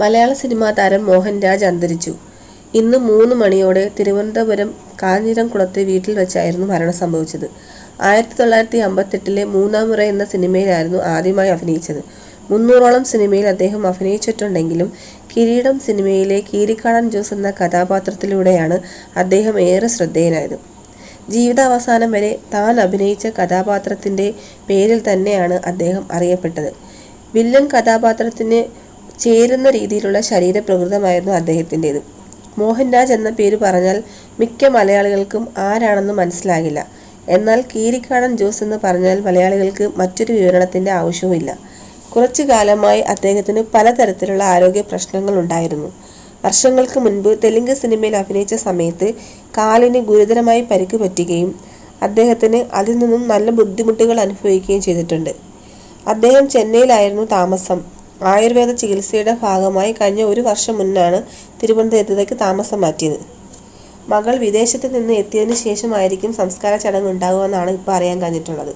മലയാള cinema താരം മോഹൻരാജ് അന്തരിച്ചു. ഇന്ന് മൂന്ന് മണിയോടെ തിരുവനന്തപുരം കാഞ്ഞിരംകുളത്തെ വീട്ടിൽ വെച്ചായിരുന്നു മരണം സംഭവിച്ചത്. ആയിരത്തി തൊള്ളായിരത്തി അമ്പത്തെട്ടിലെ മൂന്നാം മുറ എന്ന സിനിമയിലായിരുന്നു ആദ്യമായി അഭിനയിച്ചത്. മുന്നൂറോളം സിനിമയിൽ അദ്ദേഹം അഭിനയിച്ചിട്ടുണ്ടെങ്കിലും കിരീടം സിനിമയിലെ കീരിക്കാടൻ ജോസ് എന്ന കഥാപാത്രത്തിലൂടെയാണ് അദ്ദേഹം ഏറെ ശ്രദ്ധേയനായത്. ജീവിതാവസാനം വരെ താൻ അഭിനയിച്ച കഥാപാത്രത്തിന്റെ പേരിൽ തന്നെയാണ് അദ്ദേഹം അറിയപ്പെട്ടത്. വില്ലൻ കഥാപാത്രത്തിന് ചേരുന്ന രീതിയിലുള്ള ശരീരപ്രകൃതമായിരുന്നു അദ്ദേഹത്തിന്റെത്. മോഹൻരാജ് എന്ന പേര് പറഞ്ഞാൽ മിക്ക മലയാളികൾക്കും ആരാണെന്ന് മനസ്സിലാകില്ല. എന്നാൽ കീരിക്കാടൻ ജോസ് എന്ന് പറഞ്ഞാൽ മലയാളികൾക്ക് മറ്റൊരു വിവരണത്തിന്റെ ആവശ്യവുമില്ല. കുറച്ചു കാലമായി അദ്ദേഹത്തിന് പലതരത്തിലുള്ള ആരോഗ്യ പ്രശ്നങ്ങൾ ഉണ്ടായിരുന്നു. വർഷങ്ങൾക്ക് മുൻപ് തെലുങ്ക് സിനിമയിൽ അഭിനയിച്ച സമയത്ത് കാലിന് ഗുരുതരമായി പരിക്ക് പറ്റുകയും അദ്ദേഹത്തിന് അതിൽ നിന്നും നല്ല ബുദ്ധിമുട്ടുകൾ അനുഭവിക്കുകയും ചെയ്തിട്ടുണ്ട്. അദ്ദേഹം ചെന്നൈയിലായിരുന്നു താമസം. ആയുർവേദ ചികിത്സയുടെ ഭാഗമായി കഴിഞ്ഞ ഒരു വർഷം മുന്നാണ് തിരുവനന്തപുരത്തേക്ക് താമസം മാറ്റിയത്. മകൾ വിദേശത്ത് നിന്ന് എത്തിയതിനു ശേഷമായിരിക്കും സംസ്കാര ചടങ്ങ് ഉണ്ടാകുമെന്നാണ് ഇപ്പോൾ അറിയാൻ കഴിഞ്ഞിട്ടുള്ളത്.